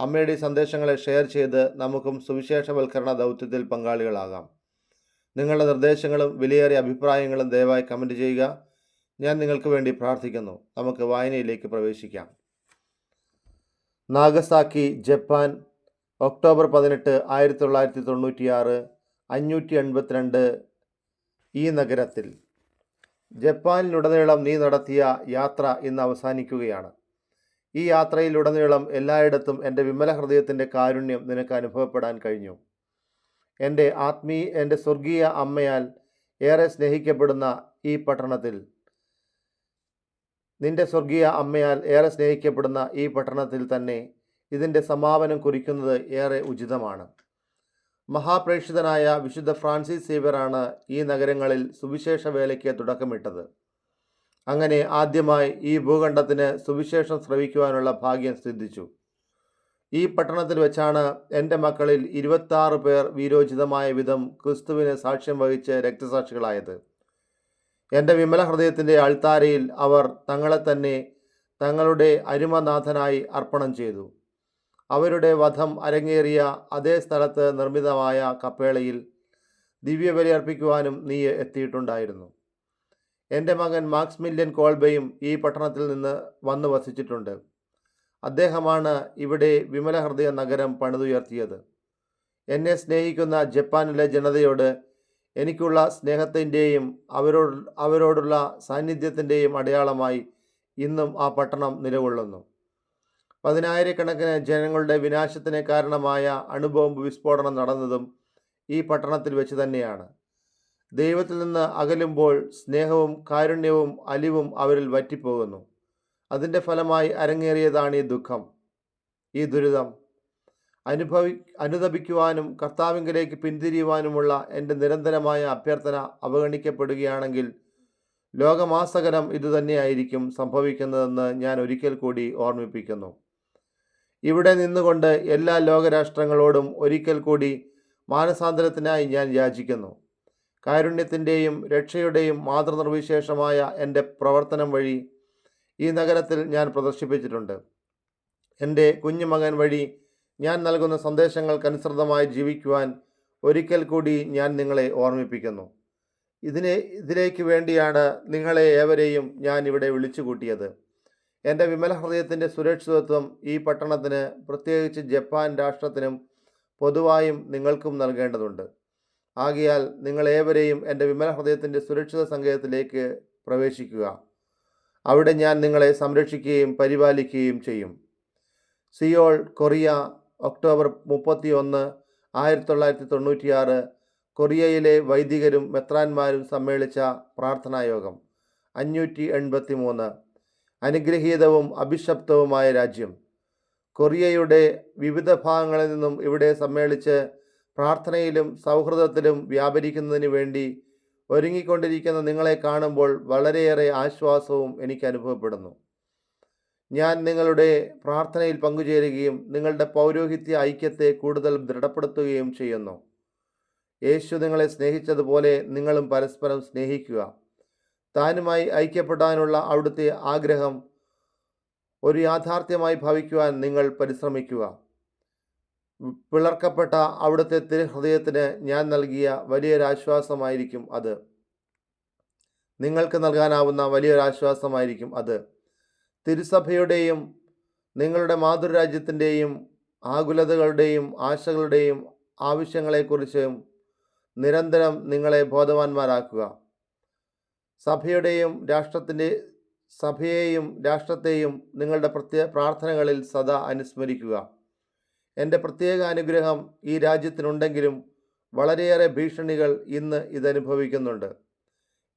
അമ്മയുടെ സന്ദേശങ്ങളെ ഷെയർ ചെയ്ത് നമുക്കും സുവിശേഷവൽക്കരണ ദൗത്യത്തിൽ പങ്കാളികളാകാം. നിങ്ങളുടെ നിർദ്ദേശങ്ങളും വിലയേറിയ അഭിപ്രായങ്ങളും ദയവായി കമന്റ് ചെയ്യുക. ഞാൻ നിങ്ങൾക്ക് വേണ്ടി പ്രാർത്ഥിക്കുന്നു. നമുക്ക് വായനയിലേക്ക് പ്രവേശിക്കാം. നാഗസാക്കി ജപ്പാൻ ഒക്ടോബർ പതിനെട്ട് ആയിരത്തി തൊള്ളായിരത്തി തൊണ്ണൂറ്റിയാറ് അഞ്ഞൂറ്റി എൺപത്തിരണ്ട് ഈ നഗരത്തിൽ. ജപ്പാനിലുടനീളം നീ നടത്തിയ യാത്ര ഇന്ന് അവസാനിക്കുകയാണ്. ഈ യാത്രയിലുടനീളം എല്ലായിടത്തും എന്റെ വിമല ഹൃദയത്തിന്റെ കാരുണ്യം നിനക്ക് അനുഭവപ്പെടാൻ കഴിഞ്ഞു. എന്റെ ആത്മീയ എന്റെ സ്വർഗീയ അമ്മയാൽ ഏറെ സ്നേഹിക്കപ്പെടുന്ന ഈ പട്ടണത്തിൽ നിന്റെ സ്വർഗീയ അമ്മയാൽ ഏറെ സ്നേഹിക്കപ്പെടുന്ന ഈ പട്ടണത്തിൽ തന്നെ ഇതിന്റെ സമാപനം കുറിക്കുന്നത് ഏറെ ഉചിതമാണ്. മഹാപ്രേക്ഷിതനായ വിശുദ്ധ ഫ്രാൻസിസ് സീവറാണ് ഈ നഗരങ്ങളിൽ സുവിശേഷ വേലയ്ക്ക് തുടക്കമിട്ടത്. അങ്ങനെ ആദ്യമായി ഈ ഭൂഖണ്ഡത്തിന് സുവിശേഷം ശ്രവിക്കുവാനുള്ള ഭാഗ്യം സിദ്ധിച്ചു. ഈ പട്ടണത്തിൽ വെച്ചാണ് എന്റെ മക്കളിൽ ഇരുപത്താറ് പേർ വീരോചിതമായ വിധം ക്രിസ്തുവിന് സാക്ഷ്യം വഹിച്ച് രക്തസാക്ഷികളായത്. എന്റെ വിമല ഹൃദയത്തിന്റെ അൾത്താരയിൽ അവർ തങ്ങളെ തന്നെ തങ്ങളുടെ അരുമനാഥനായി അർപ്പണം ചെയ്തു. അവരുടെ വധം അരങ്ങേറിയ അതേ സ്ഥലത്ത് നിർമ്മിതമായ കപ്പേളയിൽ ദിവ്യബലി അർപ്പിക്കുവാനും നീ എത്തിയിട്ടുണ്ടായിരുന്നു. എന്റെ മകൻ മാക്സ് മില്യൻ കോൾബയും ഈ പട്ടണത്തിൽ നിന്ന് വന്നു വസിച്ചിട്ടുണ്ട്. അദ്ദേഹമാണ് ഇവിടെ വിമലഹൃദയ നഗരം പണിതുയർത്തിയത്. എന്നെ സ്നേഹിക്കുന്ന ജപ്പാനിലെ ജനതയോട് എനിക്കുള്ള സ്നേഹത്തിന്റെയും അവരോട് അവരോടുള്ള സാന്നിധ്യത്തിന്റെയും അടയാളമായി ഇന്നും ആ പട്ടണം നിലകൊള്ളുന്നു. പതിനായിരക്കണക്കിന് ജനങ്ങളുടെ വിനാശത്തിന് കാരണമായ അണുബോംബ് വിസ്ഫോടനം നടന്നതും ഈ പട്ടണത്തിൽ വെച്ച് തന്നെയാണ്. ദൈവത്തിൽ നിന്ന് അകലുമ്പോൾ സ്നേഹവും കാരുണ്യവും അലിവും അവരിൽ വറ്റിപ്പോകുന്നു. അതിന്റെ ഫലമായി അരങ്ങേറിയതാണ് ഈ ദുഃഖം. ഈ ദുരിതം അനുഭവി അനുദപിക്കുവാനും കർത്താവിങ്കിലേക്ക് പിന്തിരിയുവാനുമുള്ള എന്റെ നിരന്തരമായ അഭ്യർത്ഥന അവഗണിക്കപ്പെടുകയാണെങ്കിൽ ലോകമാസകലം ഇതുതന്നെയായിരിക്കും സംഭവിക്കുന്നതെന്ന് ഞാൻ ഒരിക്കൽ കൂടി ഓർമ്മിപ്പിക്കുന്നു. ഇവിടെ നിന്നുകൊണ്ട് എല്ലാ ലോകരാഷ്ട്രങ്ങളോടും ഒരിക്കൽ കൂടി മാനസാന്തരത്തിനായി ഞാൻ യാചിക്കുന്നു. കാരുണ്യത്തിന്റെയും രക്ഷയുടെയും മാതൃനിർവിശേഷമായ എന്റെ പ്രവർത്തനം വഴി ഈ നഗരത്തിൽ ഞാൻ പ്രദർശിപ്പിച്ചിട്ടുണ്ട്. എന്റെ കുഞ്ഞുമകൻ വഴി ഞാൻ നൽകുന്ന സന്ദേശങ്ങൾക്കനുസൃതമായി ജീവിക്കുവാൻ ഒരിക്കൽ കൂടി ഞാൻ നിങ്ങളെ ഓർമ്മിപ്പിക്കുന്നു. ഇതിനെ ഇതിലേക്ക് വേണ്ടിയാണ് നിങ്ങളെ ഏവരെയും ഞാൻ ഇവിടെ വിളിച്ചു കൂട്ടിയത് എന്റെ വിമല ഹൃദയത്തിന്റെ സുരക്ഷിതത്വം ഈ പട്ടണത്തിന് പ്രത്യേകിച്ച് ജപ്പാൻ രാഷ്ട്രത്തിനും പൊതുവായും നിങ്ങൾക്കും നൽകേണ്ടതുണ്ട്. ആകിയാൽ നിങ്ങളേവരെയും എന്റെ വിമല ഹൃദയത്തിന്റെ സുരക്ഷിത സങ്കേതത്തിലേക്ക് പ്രവേശിക്കുക. അവിടെ ഞാൻ നിങ്ങളെ സംരക്ഷിക്കുകയും പരിപാലിക്കുകയും ചെയ്യും. സിയോൾ കൊറിയ ഒക്ടോബർ മുപ്പത്തി ഒന്ന് ആയിരത്തി തൊള്ളായിരത്തി തൊണ്ണൂറ്റിയാറ് കൊറിയയിലെ വൈദികരും മെത്രാന്മാരും സമ്മേളിച്ച പ്രാർത്ഥനായോഗം. അഞ്ഞൂറ്റി എൺപത്തി മൂന്ന് അനുഗ്രഹീതവും അഭിശപ്തവുമായ രാജ്യം. കൊറിയയുടെ വിവിധ ഭാഗങ്ങളിൽ നിന്നും ഇവിടെ സമ്മേളിച്ച് പ്രാർത്ഥനയിലും സൗഹൃദത്തിലും വ്യാപരിക്കുന്നതിന് വേണ്ടി ഒരുങ്ങിക്കൊണ്ടിരിക്കുന്ന നിങ്ങളെ കാണുമ്പോൾ വളരെയേറെ ആശ്വാസവും എനിക്ക് അനുഭവപ്പെടുന്നു. ഞാൻ നിങ്ങളുടെ പ്രാർത്ഥനയിൽ പങ്കുചേരുകയും നിങ്ങളുടെ പൗരോഹിത്യ ഐക്യത്തെ കൂടുതൽ ദൃഢപ്പെടുത്തുകയും ചെയ്യുന്നു. യേശു നിങ്ങളെ സ്നേഹിച്ചതുപോലെ നിങ്ങളും പരസ്പരം സ്നേഹിക്കുക. താനുമായി ഐക്യപ്പെടാനുള്ള അവിടുത്തെ ആഗ്രഹം ഒരു യാഥാർത്ഥ്യമായി ഭവിക്കുവാൻ നിങ്ങൾ പരിശ്രമിക്കുക. പിളർക്കപ്പെട്ട അവിടുത്തെ തിരുഹൃദയത്തിന് ഞാൻ നൽകിയ വലിയൊരാശ്വാസമായിരിക്കും അത്. നിങ്ങൾക്ക് നൽകാനാവുന്ന വലിയൊരാശ്വാസമായിരിക്കും അത്. തിരുസഭയുടെയും നിങ്ങളുടെ മാതൃരാജ്യത്തിന്റെയും ആകുലതകളുടെയും ആശകളുടെയും ആവശ്യങ്ങളെക്കുറിച്ചും നിരന്തരം നിങ്ങളെ ബോധവാന്മാരാക്കുക. സഭയുടെയും രാഷ്ട്രത്തിന്റെ സഭയെയും രാഷ്ട്രത്തെയും നിങ്ങളുടെ പ്രത്യേക പ്രാർത്ഥനകളിൽ സദാ അനുസ്മരിക്കുക. എന്റെ പ്രത്യേക അനുഗ്രഹം ഈ രാജ്യത്തിനുണ്ടെങ്കിലും വളരെയേറെ ഭീഷണികൾ ഇന്ന് ഇതനുഭവിക്കുന്നുണ്ട്.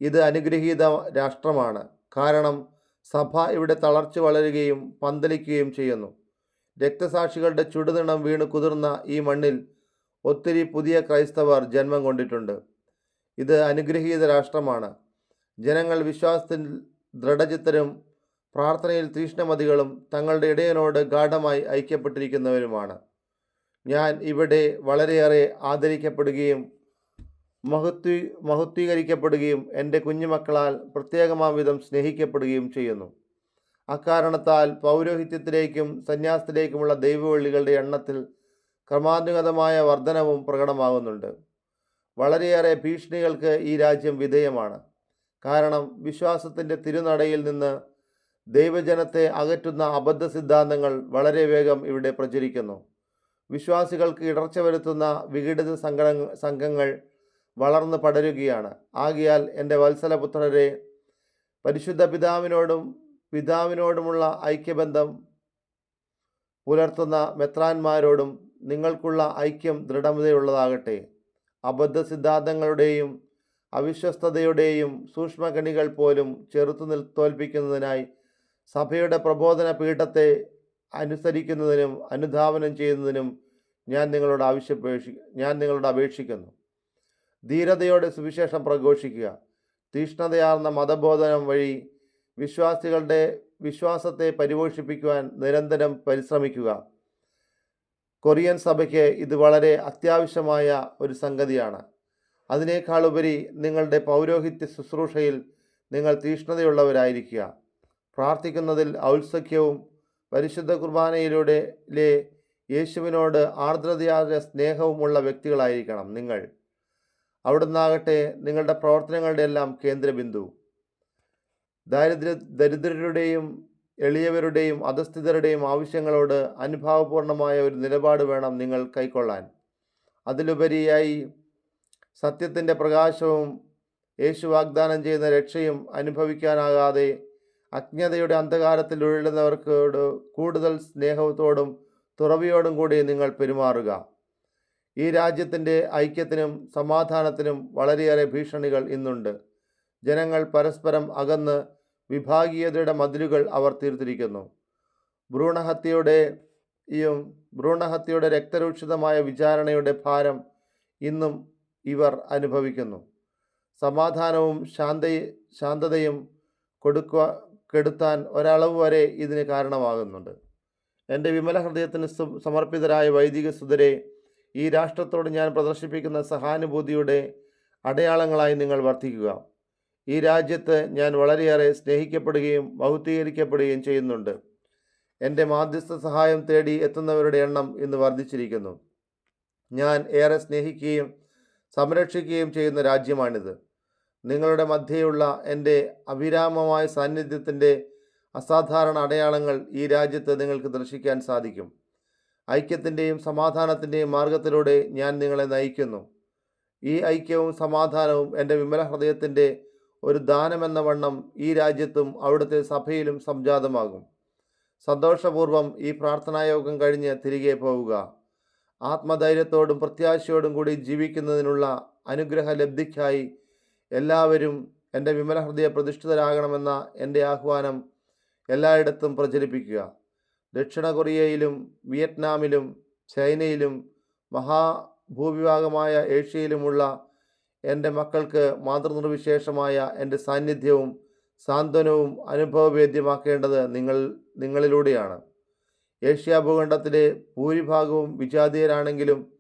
ഇത് അനുഗ്രഹീത രാഷ്ട്രമാണ്. കാരണം സഭ ഇവിടെ തളർച്ച വളരുകയും പന്തലിക്കുകയും ചെയ്യുന്നു. രക്തസാക്ഷികളുടെ ചുടുനിണം വീണ് കുതിർന്ന ഈ മണ്ണിൽ ഒത്തിരി പുതിയ ക്രൈസ്തവർ ജന്മം കൊണ്ടിട്ടുണ്ട്. ഇത് അനുഗ്രഹീത രാഷ്ട്രമാണ്. ജനങ്ങൾ വിശ്വാസത്തിൽ ദൃഢചിത്തരും പ്രാർത്ഥനയിൽ തീഷ്ണമതികളും തങ്ങളുടെ ഇടയനോട് ഗാഠമായി ഐക്യപ്പെട്ടിരിക്കുന്നവരുമാണ്. ഞാൻ ഇവിടെ വളരെയേറെ ആദരിക്കപ്പെടുകയും മഹത്വ മഹത്വീകരിക്കപ്പെടുകയും എന്റെ കുഞ്ഞുമക്കളാൽ പ്രത്യേകമാവിധം സ്നേഹിക്കപ്പെടുകയും ചെയ്യുന്നു. അക്കാരണത്താൽ പൗരോഹിത്യത്തിലേക്കും സന്യാസത്തിലേക്കുമുള്ള ദൈവവള്ളികളുടെ എണ്ണത്തിൽ ക്രമാനുഗതമായ വർധനവും പ്രകടമാകുന്നുണ്ട്. വളരെയേറെ ഭീഷണികൾക്ക് ഈ രാജ്യം വിധേയമാണ്. കാരണം വിശ്വാസത്തിന്റെ തിരുനടയിൽ നിന്ന് ദൈവജനത്തെ അകറ്റുന്ന അബദ്ധ സിദ്ധാന്തങ്ങൾ വളരെ വേഗം ഇവിടെ പ്രചരിക്കുന്നു. വിശ്വാസികൾക്ക് ഇടർച്ച വരുത്തുന്ന വിഘടിത സംഘട സംഘങ്ങൾ വളർന്നു പടരുകയാണ്. ആകിയാൽ എന്റെ വത്സലപുത്രരെ പരിശുദ്ധ പിതാവിനോടും പിതാവിനോടുമുള്ള ഐക്യബന്ധം പുലർത്തുന്ന മെത്രാന്മാരോടും നിങ്ങൾക്കുള്ള ഐക്യം ദൃഢമതയുള്ളതാകട്ടെ അബദ്ധ സിദ്ധാന്തങ്ങളുടെയും അവിശ്വസ്തതയുടെയും സൂക്ഷ്മകണികൾ പോലും ചെറുത്തു നിൽ തോൽപ്പിക്കുന്നതിനായി സഭയുടെ പ്രബോധന പീഠത്തെ അനുസരിക്കുന്നതിനും അനുധാവനം ചെയ്യുന്നതിനും ഞാൻ നിങ്ങളോട് ആവശ്യപേക്ഷി ഞാൻ നിങ്ങളോട് അപേക്ഷിക്കുന്നു. ധീരതയോടെ സുവിശേഷം പ്രഘോഷിക്കുക. തീഷ്ണതയാർന്ന മതബോധനം വഴി വിശ്വാസികളുടെ വിശ്വാസത്തെ പരിപോഷിപ്പിക്കുവാൻ നിരന്തരം പരിശ്രമിക്കുക. കൊറിയൻ സഭയ്ക്ക് ഇത് വളരെ അത്യാവശ്യമായ ഒരു സംഗതിയാണ്. അതിനേക്കാളുപരി നിങ്ങളുടെ പൗരോഹിത്യ ശുശ്രൂഷയിൽ നിങ്ങൾ തീഷ്ണതയുള്ളവരായിരിക്കുക. പ്രാർത്ഥിക്കുന്നതിൽ ഔത്സഖ്യവും പരിശുദ്ധ കുർബാനയിലൂടെ യേശുവിനോട് ആർദ്രതയായ സ്നേഹവുമുള്ള വ്യക്തികളായിരിക്കണം നിങ്ങൾ. അവിടുന്നാകട്ടെ നിങ്ങളുടെ പ്രവർത്തനങ്ങളുടെ എല്ലാം കേന്ദ്രബിന്ദു. ദാരിദ്ര്യ ദരിദ്രരുടെയും എളിയവരുടെയും അധസ്ഥിതരുടെയും ആവശ്യങ്ങളോട് അനുഭാവപൂർണമായ ഒരു നിലപാട് വേണം നിങ്ങൾ കൈക്കൊള്ളാൻ. അതിലുപരിയായി സത്യത്തിന്റെ പ്രകാശവും യേശു വാഗ്ദാനം ചെയ്യുന്ന രക്ഷയും അനുഭവിക്കാനാകാതെ അജ്ഞതയുടെ അന്ധകാരത്തിൽ ഉഴലുന്നവർക്കോട് കൂടുതൽ സ്നേഹത്തോടും തുറവിയോടും കൂടി നിങ്ങൾ പെരുമാറുക. ഈ രാജ്യത്തിന്റെ ഐക്യത്തിനും സമാധാനത്തിനും വളരെയേറെ ഭീഷണികൾ ഇന്നുണ്ട്. ജനങ്ങൾ പരസ്പരം അകന്ന് വിഭാഗീയതയുടെ മതിലുകൾ അവർ തീർത്തിരിക്കുന്നു. ഭ്രൂണഹത്യയുടെ യും ഭ്രൂണഹത്യയുടെ രക്തരൂക്ഷിതമായ വിചാരണയുടെ ഭാരം ഇന്നും ഇവർ അനുഭവിക്കുന്നു. സമാധാനവും ശാന്ത ശാന്തതയും കൊടുക്കുക കെടുത്താൻ ഒരളവ് വരെ ഇതിന് കാരണമാകുന്നുണ്ട്. എന്റെ വിമല ഹൃദയത്തിന് സമർപ്പിതരായ വൈദിക സുതരെ ഈ രാഷ്ട്രത്തോട് ഞാൻ പ്രദർശിപ്പിക്കുന്ന സഹാനുഭൂതിയുടെ അടയാളങ്ങളായി നിങ്ങൾ വർദ്ധിക്കുക ഈ രാജ്യത്ത് ഞാൻ വളരെയേറെ സ്നേഹിക്കപ്പെടുകയും ബഹുദ്ധീകരിക്കപ്പെടുകയും ചെയ്യുന്നുണ്ട്. എന്റെ മാധ്യസ്ഥ സഹായം തേടി എത്തുന്നവരുടെ എണ്ണം ഇന്ന് വർദ്ധിച്ചിരിക്കുന്നു. ഞാൻ ഏറെ സ്നേഹിക്കുകയും സംരക്ഷിക്കുകയും ചെയ്യുന്ന രാജ്യമാണിത്. നിങ്ങളുടെ മധ്യയുള്ള എന്റെ അവിരാമമായ സാന്നിധ്യത്തിന്റെ അസാധാരണ അടയാളങ്ങൾ ഈ രാജ്യത്ത് നിങ്ങൾക്ക് ദർശിക്കാൻ സാധിക്കും. ഐക്യത്തിന്റെയും സമാധാനത്തിന്റെയും മാർഗത്തിലൂടെ ഞാൻ നിങ്ങളെ നയിക്കുന്നു. ഈ ഐക്യവും സമാധാനവും എന്റെ വിമല ഹൃദയത്തിന്റെ ഒരു ദാനമെന്ന വണ്ണം ഈ രാജ്യത്തും അവിടുത്തെ സഭയിലും സംജാതമാകും. സന്തോഷപൂർവം ഈ പ്രാർത്ഥനായോഗം കഴിഞ്ഞ് തിരികെ പോവുക. ആത്മധൈര്യത്തോടും പ്രത്യാശയോടും കൂടി ജീവിക്കുന്നതിനുള്ള അനുഗ്രഹ ലബ്ധിക്കായി എല്ലാവരും എന്റെ വിമല ഹൃദയ പ്രതിഷ്ഠിതരാകണമെന്ന എന്റെ ആഹ്വാനം എല്ലായിടത്തും പ്രചരിപ്പിക്കുക. ദക്ഷിണ കൊറിയയിലും വിയറ്റ്നാമിലും ചൈനയിലും മഹാഭൂവിഭാഗമായ ഏഷ്യയിലുമുള്ള എന്റെ മക്കൾക്ക് മാതൃനിർവിശേഷമായ എന്റെ സാന്നിധ്യവും സാന്ത്വനവും അനുഭവവേദ്യമാക്കേണ്ടത് നിങ്ങൾ നിങ്ങളിലൂടെയാണ്. ഏഷ്യ ഭൂഖണ്ഡത്തിലെ ഭൂരിഭാഗവും വിജാതീയരാണെങ്കിലും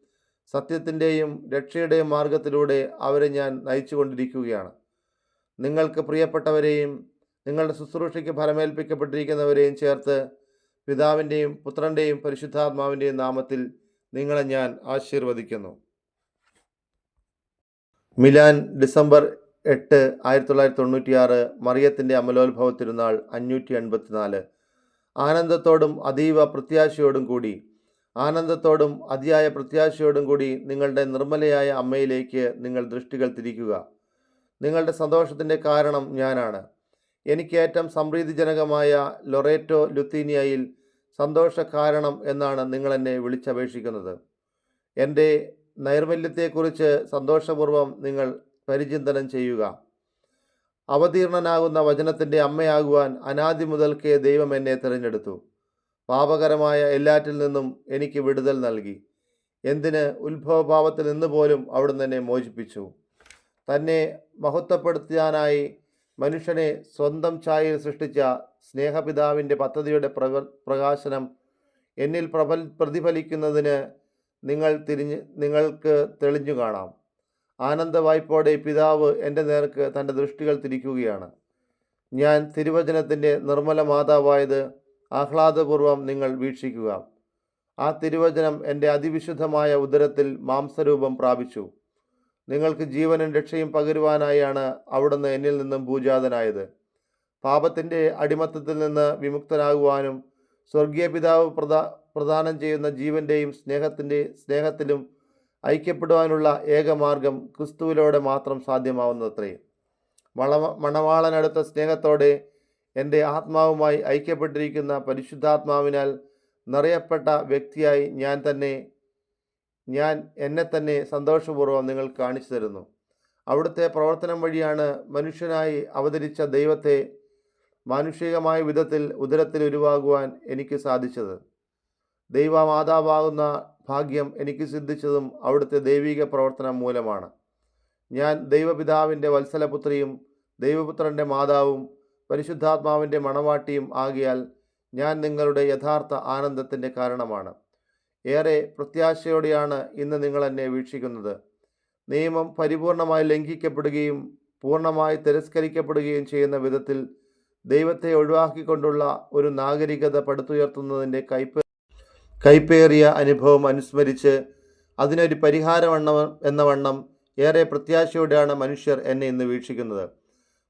സത്യത്തിന്റെയും രക്ഷയുടെയും മാർഗത്തിലൂടെ അവരെ ഞാൻ നയിച്ചുകൊണ്ടിരിക്കുകയാണ്. നിങ്ങൾക്ക് പ്രിയപ്പെട്ടവരെയും നിങ്ങളുടെ ശുശ്രൂഷയ്ക്ക് ഫലമേൽപ്പിക്കപ്പെട്ടിരിക്കുന്നവരെയും ചേർത്ത് പിതാവിന്റെയും പുത്രന്റെയും പരിശുദ്ധാത്മാവിന്റെയും നാമത്തിൽ നിങ്ങളെ ഞാൻ ആശീർവദിക്കുന്നു. മിലാൻ ഡിസംബർ എട്ട് ആയിരത്തി തൊള്ളായിരത്തി തൊണ്ണൂറ്റിയാറ് മറിയത്തിന്റെ അമലോത്ഭവ തിരുനാൾ അഞ്ഞൂറ്റി എൺപത്തിനാല് ആനന്ദത്തോടും അതീവ പ്രത്യാശയോടും കൂടി ആനന്ദത്തോടും അതിയായ പ്രത്യാശയോടും കൂടി നിങ്ങളുടെ നിർമ്മലയായ അമ്മയിലേക്ക് നിങ്ങൾ ദൃഷ്ടികൾ തിരിക്കുക. നിങ്ങളുടെ സന്തോഷത്തിന്റെ കാരണം ഞാനാണ്. എനിക്ക് ഏറ്റവും സംപ്രീതിജനകമായ ലൊറേറ്റോ ലുത്തീനിയയിൽ സന്തോഷ കാരണം എന്നാണ് നിങ്ങൾ എന്നെ വിളിച്ചപേക്ഷിക്കുന്നത്. എന്റെ നൈർമല്യത്തെക്കുറിച്ച് സന്തോഷപൂർവം നിങ്ങൾ പരിചിന്തനം ചെയ്യുക. അവതീർണനാകുന്ന വചനത്തിന്റെ അമ്മയാകുവാൻ അനാദി മുതൽക്കേ ദൈവം എന്നെ തിരഞ്ഞെടുത്തു. പാപകരമായ എല്ലാറ്റിൽ നിന്നും എനിക്ക് വിടുതൽ നൽകി. എന്തിന് ഉത്ഭവഭാവത്തിൽ നിന്ന് പോലും അവിടുന്ന് എന്നെ മോചിപ്പിച്ചു? തന്നെ മഹത്വപ്പെടുത്താനായി മനുഷ്യനെ സ്വന്തം ചായയിൽ സൃഷ്ടിച്ച സ്നേഹപിതാവിന്റെ പദ്ധതിയുടെ പ്രവ പ്രകാശനം എന്നിൽ പ്രബൽ പ്രതിഫലിക്കുന്നതിന് നിങ്ങൾ തിരിഞ്ഞ് നിങ്ങൾക്ക് തെളിഞ്ഞു കാണാം. ആനന്ദ വായ്പോടെ പിതാവ് എന്റെ നേർക്ക് തന്റെ ദൃഷ്ടികൾ തിരിക്കുകയാണ്. ഞാൻ തിരുവചനത്തിന്റെ നിർമ്മല മാതാവായത് ആഹ്ലാദപൂർവം നിങ്ങൾ വീക്ഷിക്കുക. ആ തിരുവചനം എന്റെ അതിവിശുദ്ധമായ ഉദരത്തിൽ മാംസരൂപം പ്രാപിച്ചു. നിങ്ങൾക്ക് ജീവനും രക്ഷയും പകരുവാനായാണ് അവിടുന്ന് എന്നിൽ നിന്നും പൂജാതനായത്. പാപത്തിന്റെ അടിമത്തത്തിൽ നിന്ന് വിമുക്തനാകുവാനും സ്വർഗീയ പിതാവ് പ്രദാ പ്രദാനം ചെയ്യുന്ന ജീവന്റെയും സ്നേഹത്തിന്റെ സ്നേഹത്തിലും ഐക്യപ്പെടുവാനുള്ള ഏകമാർഗം ക്രിസ്തുവിലൂടെ മാത്രം സാധ്യമാവുന്നത്രേ മണവ മണവാളനടുത്ത സ്നേഹത്തോടെ എന്റെ ആത്മാവുമായി ഐക്യപ്പെട്ടിരിക്കുന്ന പരിശുദ്ധാത്മാവിനാൽ നിറയപ്പെട്ട വ്യക്തിയായി ഞാൻ തന്നെ ഞാൻ എന്നെ തന്നെ സന്തോഷപൂർവം നിങ്ങൾ കാണിച്ചു തരുന്നു. അവിടുത്തെ പ്രവർത്തനം വഴിയാണ് മനുഷ്യനായി അവതരിച്ച ദൈവത്തെ മാനുഷികമായ വിധത്തിൽ ഉദരത്തിൽ ഉരുവാകുവാൻ എനിക്ക് സാധിച്ചത്. ദൈവമാതാവാകുന്ന ഭാഗ്യം എനിക്ക് സിദ്ധിച്ചതും അവിടുത്തെ ദൈവിക പ്രവർത്തനം മൂലമാണ്. ഞാൻ ദൈവപിതാവിന്റെ വത്സലപുത്രിയും ദൈവപുത്രന്റെ മാതാവും പരിശുദ്ധാത്മാവിന്റെ മണവാട്ടിയും ആകിയാൽ ഞാൻ നിങ്ങളുടെ യഥാർത്ഥ ആനന്ദത്തിന്റെ കാരണമാണ്. ഏറെ പ്രത്യാശയോടെയാണ് ഇന്ന് നിങ്ങൾ എന്നെ വീക്ഷിക്കുന്നത്. നിയമം പരിപൂർണമായി ലംഘിക്കപ്പെടുകയും പൂർണമായി തിരസ്കരിക്കപ്പെടുകയും ചെയ്യുന്ന വിധത്തിൽ ദൈവത്തെ ഒഴിവാക്കിക്കൊണ്ടുള്ള ഒരു നാഗരികത പടുത്തുയർത്തുന്നതിന്റെ കൈപ്പ് കൈപ്പേറിയ അനുഭവം അനുസ്മരിച്ച് അതിനൊരു പരിഹാരമെണ്ണ എന്ന വണ്ണം ഏറെ പ്രത്യാശയോടെയാണ് മനുഷ്യർ എന്നെ ഇന്ന് വീക്ഷിക്കുന്നത്.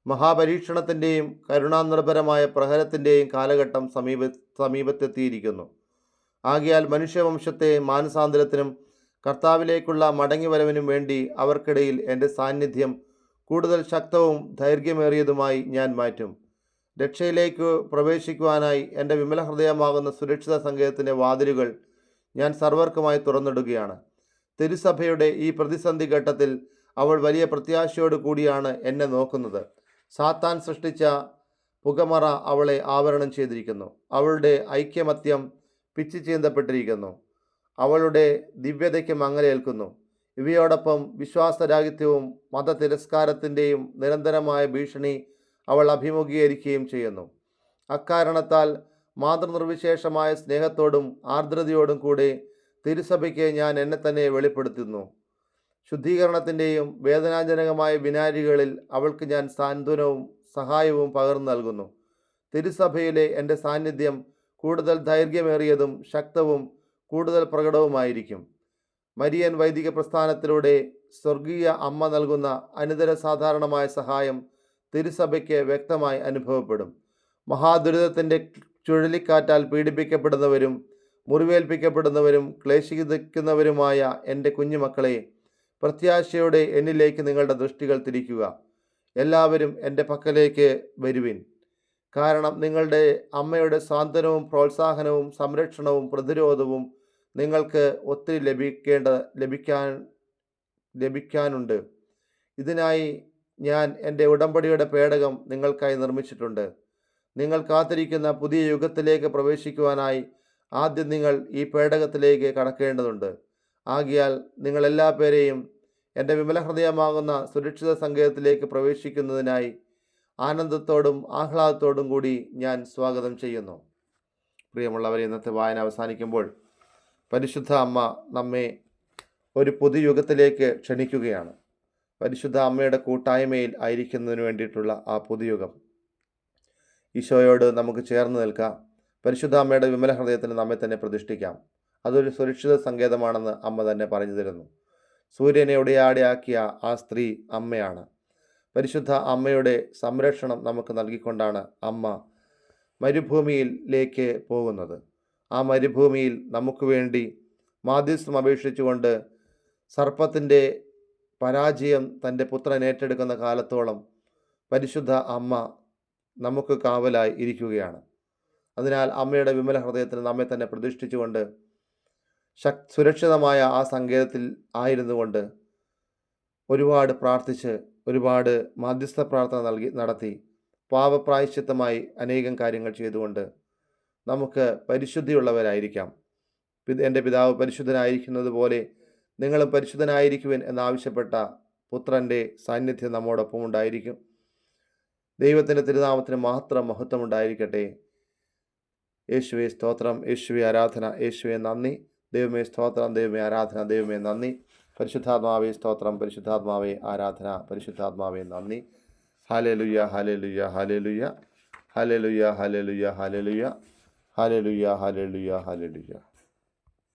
മഹാപരീക്ഷണത്തിന്റെയും കരുണാനിർഭരമായ പ്രഹരത്തിന്റെയും കാലഘട്ടം സമീപ സമീപത്തെത്തിയിരിക്കുന്നു. ആകിയാൽ മനുഷ്യവംശത്തെ മാനസാന്തരത്തിനും കർത്താവിലേക്കുള്ള മടങ്ങിവരവിനും വേണ്ടി അവർക്കിടയിൽ എന്റെ സാന്നിധ്യം കൂടുതൽ ശക്തവും ദൈർഘ്യമേറിയതുമായി ഞാൻ മാറ്റും. രക്ഷയിലേക്ക് പ്രവേശിക്കുവാനായി എന്റെ വിമല ഹൃദയമാകുന്ന സുരക്ഷിത സങ്കേതത്തിന്റെ വാതിലുകൾ ഞാൻ സർവർക്കുമായി തുറന്നിടുകയാണ്. തിരുസഭയുടെ ഈ പ്രതിസന്ധി ഘട്ടത്തിൽ അവൾ വലിയ പ്രത്യാശയോട് കൂടിയാണ് എന്നെ നോക്കുന്നത്. സാത്താൻ സൃഷ്ടിച്ച പുകമറ അവളെ ആവരണം ചെയ്തിരിക്കുന്നു. അവളുടെ ഐക്യമത്യം പിച്ചു ചീന്തപ്പെട്ടിരിക്കുന്നു. അവളുടെ ദിവ്യതയ്ക്ക് മങ്ങലേൽക്കുന്നു ഇവയോടൊപ്പം വിശ്വാസരാഹിത്യവും മതതിരസ്കാരത്തിന്റെയും നിരന്തരമായ ഭീഷണി അവൾ അഭിമുഖീകരിക്കുകയും ചെയ്യുന്നു. അക്കാരണത്താൽ മാതൃനിർവിശേഷമായ സ്നേഹത്തോടും ആർദ്രതയോടും കൂടെ തിരുസഭയ്ക്ക് ഞാൻ എന്നെ തന്നെ വെളിപ്പെടുത്തുന്നു. ശുദ്ധീകരണത്തിന്റെയും വേദനാജനകമായ വിനാരികളിൽ അവൾക്ക് ഞാൻ സാന്ത്വനവും സഹായവും പകർന്നു നൽകുന്നു. തിരുസഭയിലെ എന്റെ സാന്നിധ്യം കൂടുതൽ ദൈർഘ്യമേറിയതും ശക്തവും കൂടുതൽ പ്രകടവുമായിരിക്കും. മരിയൻ വൈദിക പ്രസ്ഥാനത്തിലൂടെ സ്വർഗീയ അമ്മ നൽകുന്ന അനിതര സാധാരണമായ സഹായം തിരുസഭയ്ക്ക് വ്യക്തമായി അനുഭവപ്പെടും. മഹാദുരിതത്തിന്റെ ചുഴലിക്കാറ്റാൽ പീഡിപ്പിക്കപ്പെടുന്നവരും മുറിവേൽപ്പിക്കപ്പെടുന്നവരും ക്ലേശിക്കുന്നവരുമായ എന്റെ കുഞ്ഞുമക്കളെ പ്രത്യാശയോടെ എന്നിലേക്ക് നിങ്ങളുടെ ദൃഷ്ടികൾ തിരിക്കുക. എല്ലാവരും എന്റെ പക്കലേക്ക് വരുവിൻ. കാരണം നിങ്ങളുടെ അമ്മയുടെ സാന്ത്വനവും പ്രോത്സാഹനവും സംരക്ഷണവും പ്രതിരോധവും നിങ്ങൾക്ക് ഒത്തിരി ലഭിക്കേണ്ട ലഭിക്കാൻ ലഭിക്കാനുണ്ട്. ഇതിനായി ഞാൻ എന്റെ ഉടമ്പടിയുടെ പേടകം നിങ്ങൾക്കായി നിർമ്മിച്ചിട്ടുണ്ട്. നിങ്ങൾ കാത്തിരിക്കുന്ന പുതിയ യുഗത്തിലേക്ക് പ്രവേശിക്കുവാനായി ആദ്യം നിങ്ങൾ ഈ പേടകത്തിലേക്ക് കടക്കേണ്ടതുണ്ട്. ആകിയാൽ നിങ്ങൾ എല്ലാ പേരെയും എന്റെ വിമല ഹൃദയമാകുന്ന സുരക്ഷിത സങ്കേതത്തിലേക്ക് പ്രവേശിക്കുന്നതിനായി ആനന്ദത്തോടും ആഹ്ലാദത്തോടും കൂടി ഞാൻ സ്വാഗതം ചെയ്യുന്നു. പ്രിയമുള്ളവരെ ഇന്നത്തെ വായന അവസാനിക്കുമ്പോൾ പരിശുദ്ധ അമ്മ നമ്മെ ഒരു പുതുയുഗത്തിലേക്ക് ക്ഷണിക്കുകയാണ്. പരിശുദ്ധ അമ്മയുടെ കൂട്ടായ്മയിൽ ആയിരിക്കുന്നതിന് വേണ്ടിയിട്ടുള്ള ആ പുതുയുഗം. ഈശോയോട് നമുക്ക് ചേർന്ന് നിൽക്കാം. പരിശുദ്ധ അമ്മയുടെ വിമല ഹൃദയത്തിന് നമ്മെ തന്നെ പ്രതിഷ്ഠിക്കാം. അതൊരു സുരക്ഷിത സങ്കേതമാണെന്ന് അമ്മ തന്നെ പറഞ്ഞു തരുന്നു. സൂര്യനെ ഉടയാടിയാക്കിയ ആ സ്ത്രീ അമ്മയാണ്. പരിശുദ്ധ അമ്മയുടെ സംരക്ഷണം നമുക്ക് നൽകിക്കൊണ്ടാണ് അമ്മ മരുഭൂമിയിലേക്ക് പോകുന്നത്. ആ മരുഭൂമിയിൽ നമുക്ക് വേണ്ടി മാധ്യസ്ഥം അപേക്ഷിച്ചുകൊണ്ട് സർപ്പത്തിന്റെ പരാജയം തന്റെ പുത്രൻ ഏറ്റെടുക്കുന്ന കാലത്തോളം പരിശുദ്ധ അമ്മ നമുക്ക് കാവലായി ഇരിക്കുകയാണ്. അതിനാൽ അമ്മയുടെ വിമല ഹൃദയത്തിന് നമ്മെ തന്നെ പ്രതിഷ്ഠിച്ചുകൊണ്ട് ശക് സുരക്ഷിതമായ ആ സങ്കേതത്തിൽ ആയിരുന്നു കൊണ്ട് ഒരുപാട് പ്രാർത്ഥിച്ച് ഒരുപാട് മാധ്യസ്ഥ പ്രാർത്ഥന നൽകി നടത്തി പാപപ്രായശ്ചിത്തമായി അനേകം കാര്യങ്ങൾ ചെയ്തുകൊണ്ട് നമുക്ക് പരിശുദ്ധിയുള്ളവരായിരിക്കാം. എന്റെ പിതാവ് പരിശുദ്ധനായിരിക്കുന്നത് പോലെ നിങ്ങളും പരിശുദ്ധനായിരിക്കുവിൻ എന്നാവശ്യപ്പെട്ട പുത്രന്റെ സാന്നിധ്യം നമ്മോടൊപ്പം ഉണ്ടായിരിക്കും. ദൈവത്തിന്റെ തിരുനാമത്തിന് മാത്രം മഹത്വം ഉണ്ടായിരിക്കട്ടെ യേശുവെ സ്തോത്രം. യേശുവെ ആരാധന. യേശുവെ നന്ദി. देव में स्तोत्रम, देव में आराधना, देव में नंदी परिशुद्धात्मावे स्तोत्रम परिशुद्धात्मावे आराधना परिशुद्धात्मावे नंदी हाले लुया हाले लुया हाले लुया हाले लुया हाले लुया हाले लुया हाले लुया हाले लुया हाले लुया